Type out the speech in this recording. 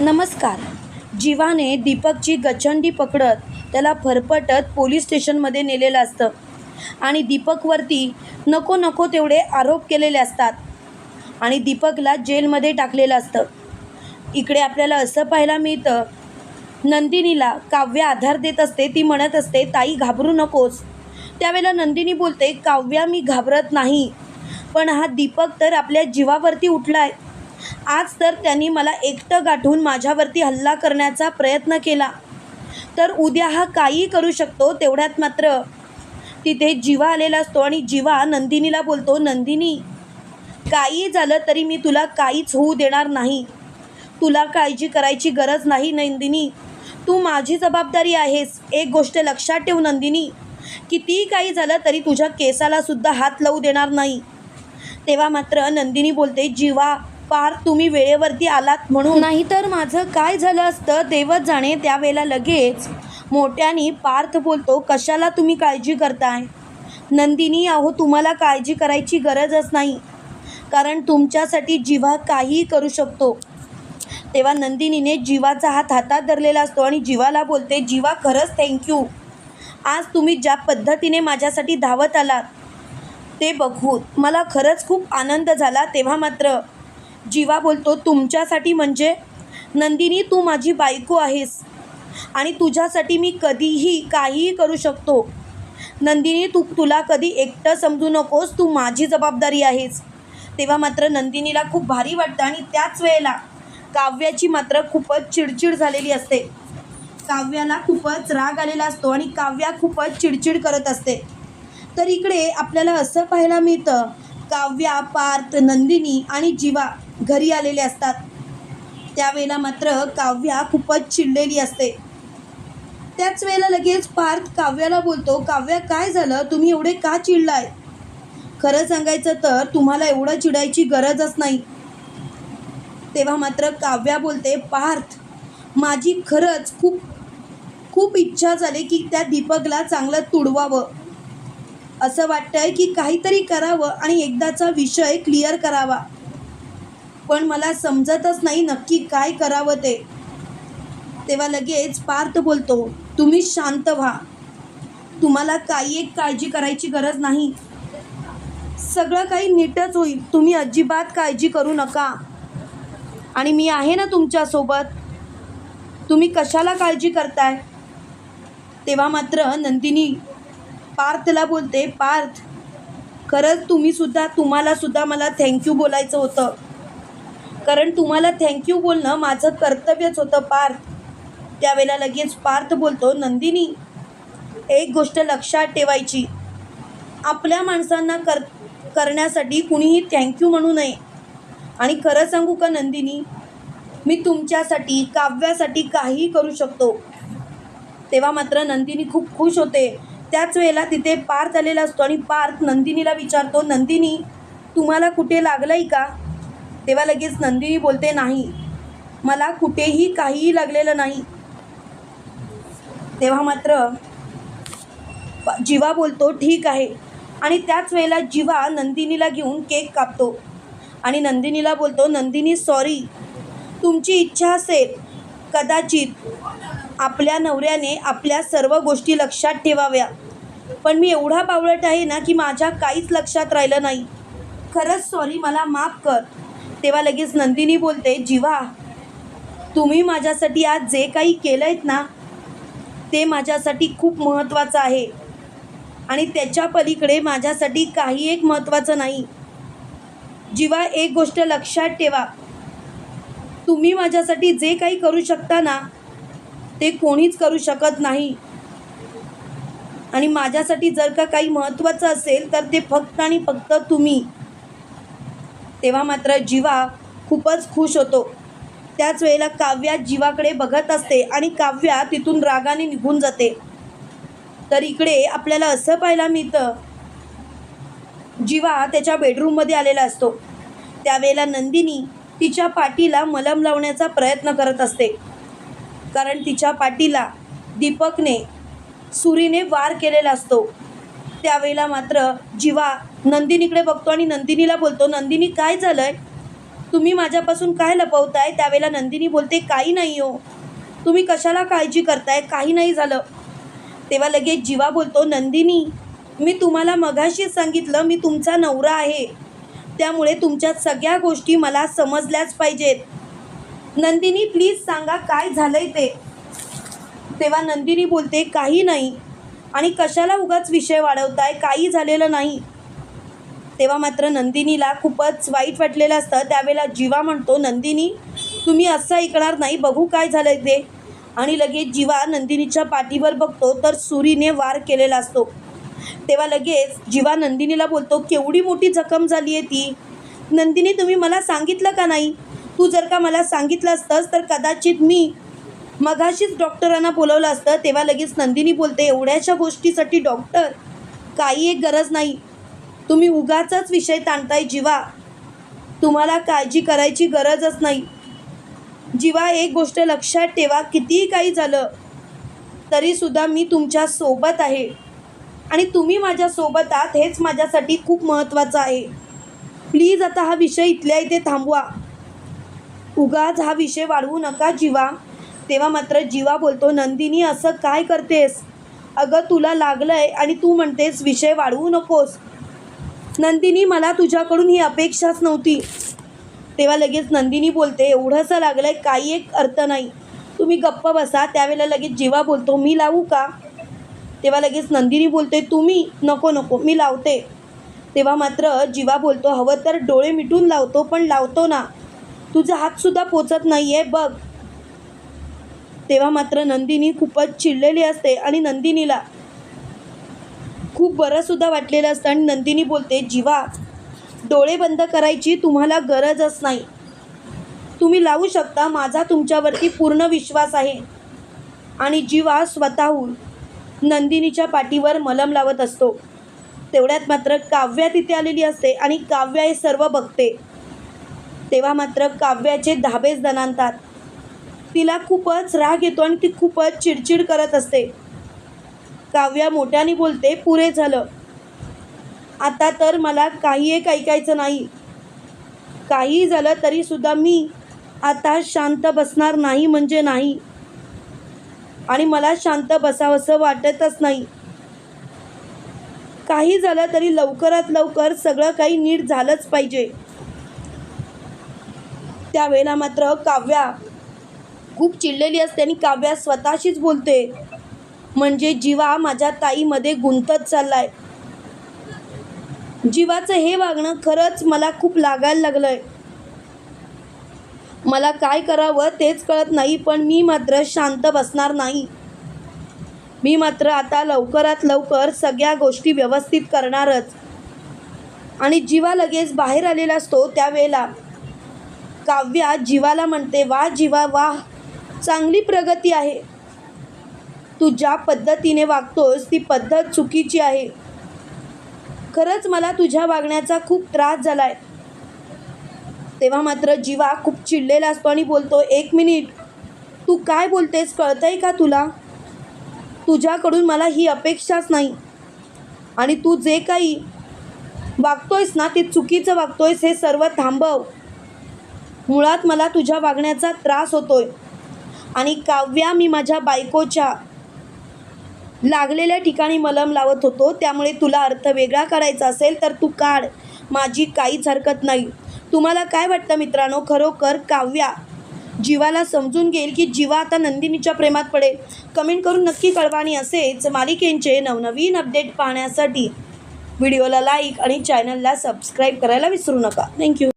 नमस्कार. जीवाने दीपकची गचंडी पकडत त्याला फरफटत पोलीस स्टेशनमध्ये नेलेलं असतं. आणि दीपकवरती नको नको तेवढे आरोप केलेले असतात. आणि दीपकला जेलमध्ये टाकलेलं असतं. इकडे आपल्याला असं पाहायला मिळतं नंदिनीला काव्य आधार देत असते ती म्हणत असते ताई घाबरू नकोस. त्यावेळेला नंदिनी बोलते काव्या मी घाबरत नाही. पण हा दीपक तर आपल्या जीवावरती आहे आज तर त्यांनी मला एकटं गाठून माझ्यावरती हल्ला करण्याचा प्रयत्न केला. तर उद्या हा काही करू शकतो तेवढ्यात मात्र तिथे जीवा आलेला असतो आणि जीवा नंदिनीला बोलतो नंदिनी काही झालं तरी मी तुला काहीच होऊ देणार नाही. तुला काळजी करायची गरज नाही नंदिनी. तू माझी जबाबदारी आहेस. एक गोष्ट लक्षात ठेव नंदिनी. कितीही काही झालं तरी तुझ्या केसाला सुद्धा हात लावू देणार नाही. तेव्हा मात्र नंदिनी बोलते जीवा पार तुम्ही वेळेवरती आलात म्हणून? नाहीतर माझं काय झालं असतं? देवच जाणे त्यावेळेला लगेच. मोठ्याने पार्थ बोलतो कशाला तुम्ही काळजी करताय? नंदिनी अहो तुम्हाला काळजी करायची गरजच नाही. कारण तुमच्यासाठी जीवा काहीही करू शकतो. तेव्हा नंदिनीने जीवाचा हात हातात धरलेला असतो आणि जीवाला बोलते जीवा खरंच थँक्यू आज तुम्ही ज्या पद्धतीने माझ्यासाठी धावत आलात ते बघून मला खरंच खूप आनंद झाला तेव्हा मात्र. जीवा बोलतो तुमच्यासाठी म्हणजे? नंदिनी तू माझी बायको आहेस आणि तुझ्यासाठी मी कधीही काहीही करू शकतो. नंदिनी तू तुला कधी एकटं समजू नकोस तू माझी जबाबदारी आहेस. तेव्हा मात्र नंदिनीला खूप भारी वाटतं आणि त्याच वेळेला काव्याची मात्र खूपच चिडचिड झालेली असते. काव्याला खूपच राग आलेला असतो आणि काव्या खूपच चिडचिड करत असते. तर इकडे आपल्याला असं पाहायला मिळतं काव्या पार्थ नंदिनी आणि जीवा घरी आलेले असतात. त्यावेळेला मात्र काव्या खूपच चिडलेली असते. त्याच वेळेला लगेच पार्थ काव्याला बोलतो काव्या काय झालं? तुम्ही एवढे का चिडलाय? खरं सांगायचं तर तुम्हाला एवढं चिडायची गरजच नाही. तेव्हा मात्र काव्या बोलते पार्थ माझी खरंच खूप खूप इच्छा झाली की त्या दीपकला चांगलं तुडवावं. असं वाटतंय की काहीतरी करावं आणि एकदाचा विषय क्लिअर करावा. पण मला समजतच नाही नक्की काय करावं ते. तेव्हा लगेच पार्थ बोलतो तुम्ही शांत व्हा. तुम्हाला काही एक काळजी करायची गरज नाही. सगळं काही नीटच होईल. तुम्ही अजिबात काळजी करू नका. आणि मी आहे ना तुमच्यासोबत. तुम्ही कशाला काळजी करताय? तेव्हा मात्र नंदिनी पार्थला बोलते पार्थ खरंच तुम्हीसुद्धा तुम्हालासुद्धा मला थँक्यू बोलायचं होतं. कारण तुम्हाला थँक्यू बोलणं माझं कर्तव्यच होतं पार्थ. त्यावेळेला लगेच पार्थ बोलतो नंदिनी एक गोष्ट लक्षात ठेवायची. आपल्या माणसांना कर करण्यासाठी कुणीही थँक्यू म्हणू नये. आणि खरं सांगू का नंदिनी? मी तुमच्यासाठी काव्यासाठी काहीही करू शकतो. तेव्हा मात्र नंदिनी खूप खुश होते. त्याच वेळेला तिथे पार्थ आलेला असतो आणि पार्थ नंदिनीला विचारतो नंदिनी तुम्हाला कुठे लागलं आहे का? तेव्हा लगेच नंदिनी बोलते नाही मला कुठेही काहीही लागलेलं नाही. तेव्हा मात्र जिवा जीवा बोलतो ठीक आहे. आणि त्याच वेळेला जीवा नंदिनीला घेऊन केक कापतो. आणि नंदिनीला बोलतो नंदिनी सॉरी तुमची इच्छा असेल कदाचित आपल्या नवऱ्याने आपल्या सर्व गोष्टी लक्षात ठेवाव्या. पण मी एवढा बावळट आहे ना की माझ्या काहीच लक्षात राहिलं नाही. खरंच सॉरी मला माफ कर. तेव्हा लगेच नंदिनी बोलते जीवा तुम्ही माझ्यासाठी आज जे काही केलं आहेत ना ते माझ्यासाठी खूप महत्त्वाचं आहे. आणि त्याच्या पलीकडे माझ्यासाठी काही एक महत्त्वाचं नाही. जीवा एक गोष्ट लक्षात ठेवा. तुम्ही माझ्यासाठी जे काही करू शकता ना ते कोणीच करू शकत नाही. आणि माझ्यासाठी जर का काही महत्त्वाचं असेल तर ते फक्त आणि फक्त तुम्ही. तेव्हा मात्र जीवा खूपच खुश होतो. त्याच वेळेला काव्या जीवाकडे बघत असते आणि काव्या तिथून रागाने निघून जाते. तर इकडे आपल्याला असं पाहायला मिळतं जीवा त्याच्या बेडरूममध्ये आलेला असतो. त्यावेळेला नंदिनी तिच्या पाठीला मलम लावण्याचा प्रयत्न करत असते. कारण तिच्या पाठीला दीपकने सुरीने वार केलेला असतो. त्यावेळेला मात्र जीवा नंदिनीकडे बघतो आणि नंदिनीला बोलतो नंदिनी काय झालं आहे तुम्ही माझ्यापासून काय लपवताय? त्यावेळेला नंदिनी बोलते काही नाही हो. तुम्ही कशाला काळजी करताय? काही नाही झालं. तेव्हा लगेच जीवा बोलतो नंदिनी मी तुम्हाला मघाशीच सांगितलं मी तुमचा नवरा आहे. त्यामुळे तुमच्या सगळ्या गोष्टी मला समजल्याच पाहिजेत. नंदिनी प्लीज सांगा काय झालंय ते? तेव्हा नंदिनी बोलते काही नाही. आणि कशाला उगाच विषय वाढवताय? काही झालेलं नाही. तेव्हा मात्र नंदिनीला खूपच वाईट वाटलेलं असतं. त्यावेळेला जीवा म्हणतो नंदिनी तुम्ही असं ऐकणार नाही. बघू काय झालंय ते. आणि लगेच जीवा नंदिनीच्या पाठीवर बघतो तर सुरीने वार केलेला असतो. तेव्हा लगेच जीवा नंदिनीला बोलतो केवढी मोठी जखम झाली आहे ती. नंदिनी तुम्ही मला सांगितलं का नाही? तू जर का मला सांगितलं असतंस तर कदाचित मी मगाशीच डॉक्टरांना बोलवलं असतं तेव्हा लगेच नंदिनी बोलते एवढ्याशा गोष्टीसाठी डॉक्टर काही एक गरज नाही. तुम्ही उगाचाच विषय ताणताय जीवा. तुम्हाला काळजी करायची गरजच नाही. जीवा एक गोष्ट लक्षात ठेवा कितीही काही झालं तरीसुद्धा मी तुमच्यासोबत आहे. आणि तुम्ही माझ्यासोबत आहात हेच माझ्यासाठी खूप महत्त्वाचं आहे. प्लीज आता हा विषय इथल्या इथे थांबवा. उगाच हा विषय वाढवू नका जीवा. तेव्हा मात्र जीवा बोलतो नंदिनी असं काय करतेस? अगं तुला लागलंय आणि तू म्हणतेस विषय वाढवू नकोस. नंदिनी मला तुझ्याकडून ही अपेक्षाच नव्हती. तेव्हा लगेच नंदिनी बोलते एवढंसं लागलंय काही एक अर्थ नाही. तुम्ही गप्प बसा त्यावेळेला लगेच जीवा बोलतो मी लावू का? तेव्हा लगेच नंदिनी बोलते तुम्ही नको नको मी लावते. तेव्हा मात्र जीवा बोलतो हवं तर डोळे मिटून लावतो पण लावतो ना. तुझा हातसुद्धा पोचत नाही आहे बघ. तेव्हा मात्र नंदिनी खूपच चिडलेली असते आणि नंदिनीला खूप बरंसुद्धा वाटलेलं असतं आणि नंदिनी बोलते जीवा डोळे बंद करायची तुम्हाला गरजच नाही. तुम्ही लावू शकता माझा तुमच्यावरती पूर्ण विश्वास आहे. आणि जीवा स्वतःहून नंदिनीच्या पाठीवर मलम लावत असतो. तेवढ्यात मात्र काव्या तिथे आलेली असते आणि काव्या हे सर्व बघते. तेव्हा मात्र काव्याचे धाबेच दणानतात तिला खूपच राग येतो आणि ती खूपच चिडचिड करत असते. काव्या मोठ्याने बोलते पुरे झालं. आता तर मला काही एक ऐकायचं नाही. काही झालं तरीसुद्धा मी आता शांत बसणार नाही म्हणजे नाही. आणि मला शांत बसावंसं वाटतच नाही. काही झालं तरी लवकरात लवकर सगळं काही नीट झालंच पाहिजे. त्यावेळेला मात्र काव्या खूप चिडलेली असते आणि काव्या स्वतःशीच बोलते. म्हणजे जीवा माझ्या ताईमध्ये गुंतत चाललाय. जीवाचं हे वागणं खरंच मला खूप लागायला लागलंय. मला काय करावं तेच कळत नाही पण मी मात्र शांत बसणार नाही. मी मात्र आता लवकरात लवकर सगळ्या गोष्टी व्यवस्थित करणारच. आणि जीवा लगेच बाहेर आलेला असतो त्यावेळेला. काव्या जीवाला म्हणते वा जीवा वा. चांगली प्रगती आहे. तू ज्या पद्धतीने वागतोस ती पद्धत चुकीची आहे. खरंच मला तुझ्या वागण्याचा खूप त्रास झाला आहे तेव्हा मात्र जीवा खूप चिडलेला असतो आणि बोलतो एक मिनिट तू काय बोलतेस कळतंय का तुला? तुझ्याकडून मला ही अपेक्षाच नाही. आणि तू जे काही वागतोयस ना ते चुकीचं वागतोयस हे सर्व थांबव. मुळात मला तुझ्या वागण्याचा त्रास होतोय. आणि काव्या मी माझ्या बायकोच्या लागलेल्या ठिकाणी मलम लावत होतो. त्यामुळे तुला अर्थ वेगळा करायचा असेल तर तू काढ. माझी काहीच हरकत नाही. तुम्हाला काय वाटतं मित्रांनो? खरोखर काव्या जीवाला समजून घेईल की जीवा आता नंदिनीच्या प्रेमात पडेल? कमेंट करून नक्की कळवा आणि असेच मालिकेंचे नवनवीन अपडेट पाहण्यासाठी व्हिडिओला लाईक आणि चॅनलला सबस्क्राईब करायला विसरू नका. थँक्यू.